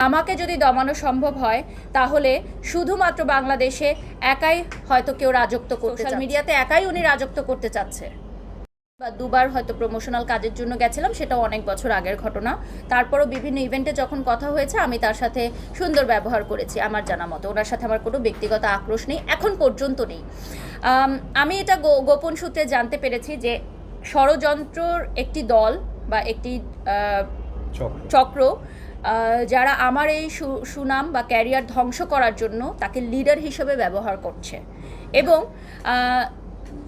আমাকে যদি দমানো সম্ভব হয় তাহলে শুধুমাত্র বাংলাদেশে একাই হয়তো কেউ রাজত্ব করতে সোশ্যাল মিডিয়াতে একাই উনি রাজত্ব করতে চাচ্ছে। বা দুবার হয়তো প্রমোশনাল কাজের জন্য গেছিলাম সেটা অনেক বছর আগের ঘটনা। তারপরও বিভিন্ন ইভেন্টে যখন কথা হয়েছে আমি তার সাথে সুন্দর ব্যবহার করেছি আমার জানা মতো। ওনার সাথে আমার কোনো ব্যক্তিগত আক্রোশ নেই এখন পর্যন্ত নেই। আমি এটা গো- গোপন সূত্রে জানতে পেরেছি যে ষড়যন্ত্রর একটি দল বা একটি চক্র যারা আমার এই সুনাম বা ক্যারিয়ার ধ্বংস করার জন্য তাকে লিডার হিসেবে ব্যবহার করছে। এবং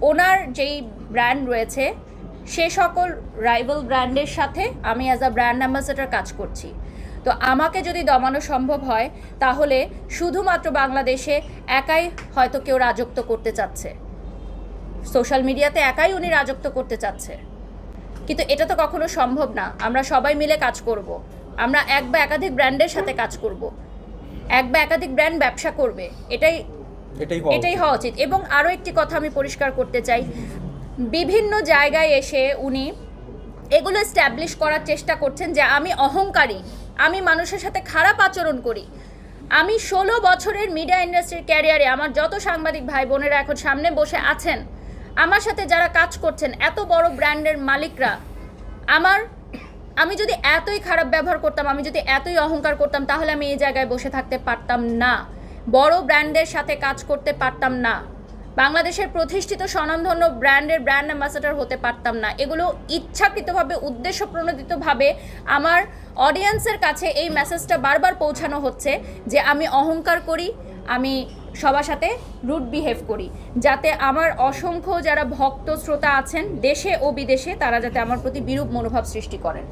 ওনার যেই ব্র্যান্ড রয়েছে, সে সকল রাইভাল ব্র্যান্ডের সাথে আমি অ্যাজ আ ব্র্যান্ড অ্যাম্বাসেডার কাজ করছি। তো আমাকে যদি দমানো সম্ভব হয়, তাহলে শুধুমাত্র বাংলাদেশে একাই হয়তো কেউ রাজত্ব করতে চাচ্ছে। সোশ্যাল মিডিয়াতে একাই উনি রাজত্ব করতে চাচ্ছে। কিন্তু এটা তো কখনো সম্ভব না। আমরা সবাই মিলে কাজ করব। আমরা এক বা একাধিক ব্র্যান্ডের সাথে কাজ করব। এক বা একাধিক ব্র্যান্ড ব্যবসা করবে এটাই এটাই হওয়া উচিত। এবং আরও একটি কথা আমি পরিষ্কার করতে চাই বিভিন্ন জায়গায় এসে উনি এগুলো স্ট্যাবলিশ করার চেষ্টা করছেন যে আমি অহংকারী আমি মানুষের সাথে খারাপ আচরণ করি আমি ষোলো বছরের মিডিয়া ইন্ডাস্ট্রির ক্যারিয়ারে আমার যত সাংবাদিক ভাই বোনেরা এখন সামনে বসে আছেন আমার সাথে যারা কাজ করছেন এত বড় ব্র্যান্ডের মালিকরা আমার আমি যদি এতই খারাপ ব্যবহার করতাম, আমি যদি এতই অহংকার করতাম, তাহলে আমি এই জায়গায় বসে থাকতে পারতাম না। বড় ব্র্যান্ডের সাথে কাজ করতে পারতাম না। বাংলাদেশের প্রতিষ্ঠিত স্বনামধন্য ব্র্যান্ডের ব্র্যান্ড অ্যাম্বাসাডার হতে পারতাম না। এগুলো ইচ্ছাকৃতভাবে উদ্দেশ্য প্রণোদিতভাবে আমার অডিয়েন্সের কাছে এই মেসেজটা বারবার পৌঁছানো হচ্ছে যে, আমি অহংকার করি, আমি সবার সাথে রুট বিহেভ করি। যাতে আমার অসংখ্য যারা ভক্ত শ্রোতা আছেন, দেশে ও বিদেশে, তারা যাতে আমার প্রতি বিরূপ মনোভাব সৃষ্টি করেন।